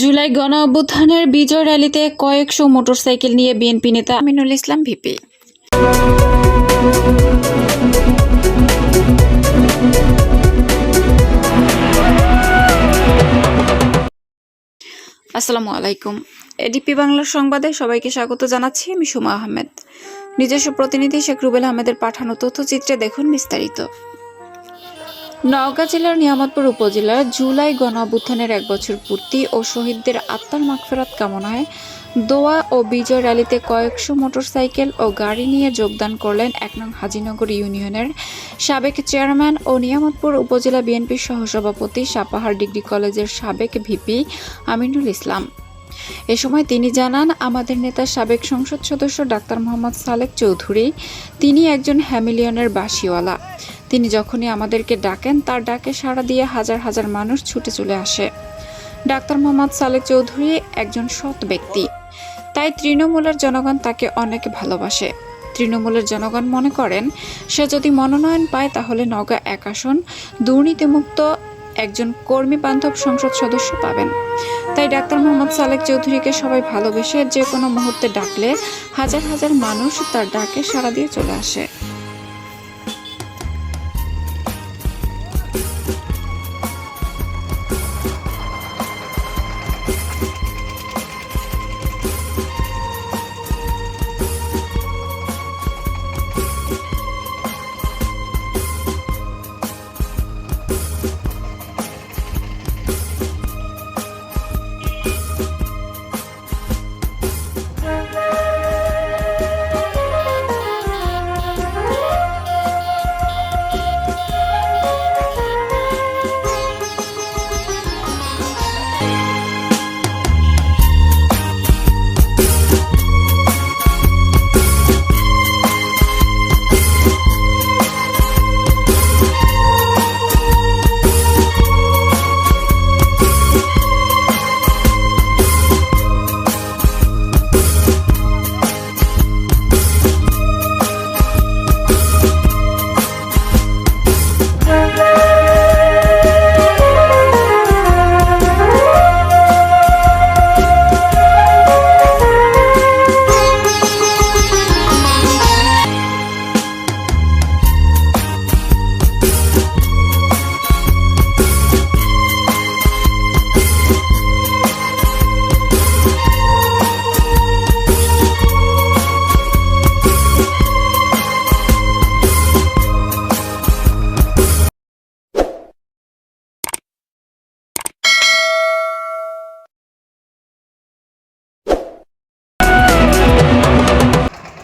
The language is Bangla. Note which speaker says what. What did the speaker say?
Speaker 1: জুলাই গণ অভ্যুত্থানের বিজয় র্যালিতে কয়েকশো মোটরসাইকেল নিয়ে বিএনপি নেতা আমিনুল ইসলাম ভিপি। আসসালামু আলাইকুম। এডিপি বাংলার সংবাদে সবাইকে স্বাগত জানাচ্ছি, আমি সুমা আহমেদ। নিজস্ব প্রতিনিধি শেখ রুবেল আহমেদের পাঠানো তথ্যচিত্রে দেখুন বিস্তারিত। নওগাঁ জেলার নিয়ামতপুর উপজেলার জুলাই গণ অভ্যুত্থানের এক বছর পূর্তি ও শহীদদের আত্মার মাগফেরাত কামনায় দোয়া ও বিজয় র্যালিতে কয়েকশো মোটরসাইকেল ও গাড়ি নিয়ে যোগদান করলেন এক নং হাজিনগর ইউনিয়নের সাবেক চেয়ারম্যান ও নিয়ামতপুর উপজেলা বিএনপির সহসভাপতি সাপাহার ডিগ্রি কলেজের সাবেক ভিপি আমিনুল ইসলাম। এ সময় তিনি জানান, আমাদের নেতা সাবেক সংসদ সদস্য ডাক্তার মোহাম্মদ সালেক চৌধুরী, তিনি একজন হ্যামিলিয়নের বাসিওয়ালা তিনি যখনই আমাদেরকে ডাকেন, তার ডাকে সাড়া দিয়ে হাজার হাজার মানুষ ছুটে চলে আসে। ডাক্তার মোহাম্মদ সালেক চৌধুরী একজন সৎ ব্যক্তি। তাই তৃণমূলের জনগণ তাকে অনেক ভালোবাসে। তৃণমূলের জনগণ মনে করেন, সে যদি মনোনয়ন পায় তাহলে নগা এক আসন দুর্নীতিমুক্ত একজন কর্মী বান্ধব সংসদ সদস্য পাবেন। তাই ডাক্তার মোহাম্মদ সালেক চৌধুরীকে সবাই ভালোবেসে যে কোনো মুহূর্তে ডাকলে হাজার হাজার মানুষ তার ডাকে সাড়া দিয়ে চলে আসে।